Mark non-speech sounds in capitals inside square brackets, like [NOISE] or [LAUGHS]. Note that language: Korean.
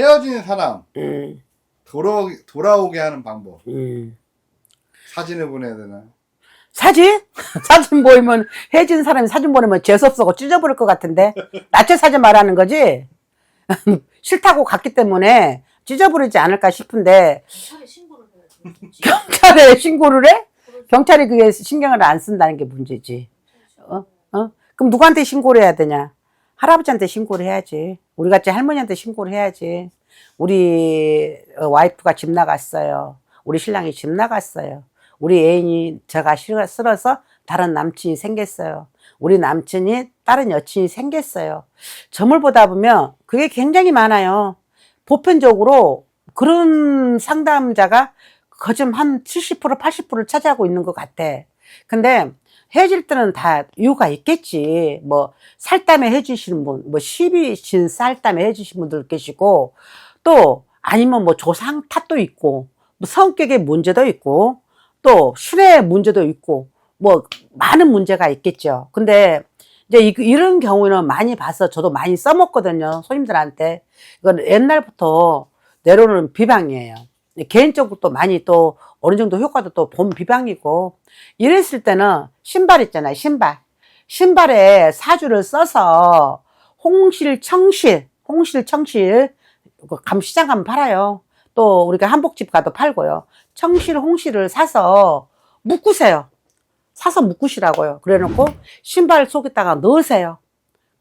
헤어진 사람 음, 돌아 돌아오게 하는 방법 음. 사진을 보내야 되나? 사진? 사진 보이면 혜진 사람이 사진 보내면 재수없어고 찢어버릴 것 같은데 나체 사진 말하는 거지? [LAUGHS] 싫다고 갔기 때문에 찢어버리지 않을까 싶은데 경찰에 신고를 해야지. [LAUGHS] 경찰에 신고를 해? 경찰이 그게 신경을 안 쓴다는 게 문제지. 어? 어? 그럼 누구한테 신고를 해야 되냐? 할아버지한테 신고를 해야지. 우리 같이 할머니한테 신고를 해야지. 우리 어, 와이프가 집 나갔어요. 우리 신랑이 집 나갔어요. 우리 애인이 제가 싫어서 다른 남친이 생겼어요. 우리 남친이 다른 여친이 생겼어요. 점을 보다 보면 그게 굉장히 많아요. 보편적으로 그런 상담자가 거좀 한70% 80%를 차지하고 있는 것 같아. 근데 헤어질 때는 다 이유가 있겠지. 뭐 살담에 해주시는 분, 뭐 시비신 살담에 해주신 분들 계시고 또 아니면 뭐 조상 탓도 있고 뭐 성격의 문제도 있고 또 술의 문제도 있고 뭐 많은 문제가 있겠죠. 근데 이제 이- 이런 경우는 많이 봐서 저도 많이 써먹거든요. 손님들한테. 이건 옛날부터 내려오는 비방이에요. 개인적으로 또 많이 또 어느 정도 효과도 또 본 비방이고 이랬을 때는 신발 있잖아요. 신발. 신발에 사주를 써서 홍실, 청실, 홍실, 청실 그감 시장 가면 팔아요. 또 우리가 한복집 가도 팔고요. 청실, 홍실을 사서 묶으세요. 사서 묶으시라고요. 그래 놓고 신발 속에다가 넣으세요.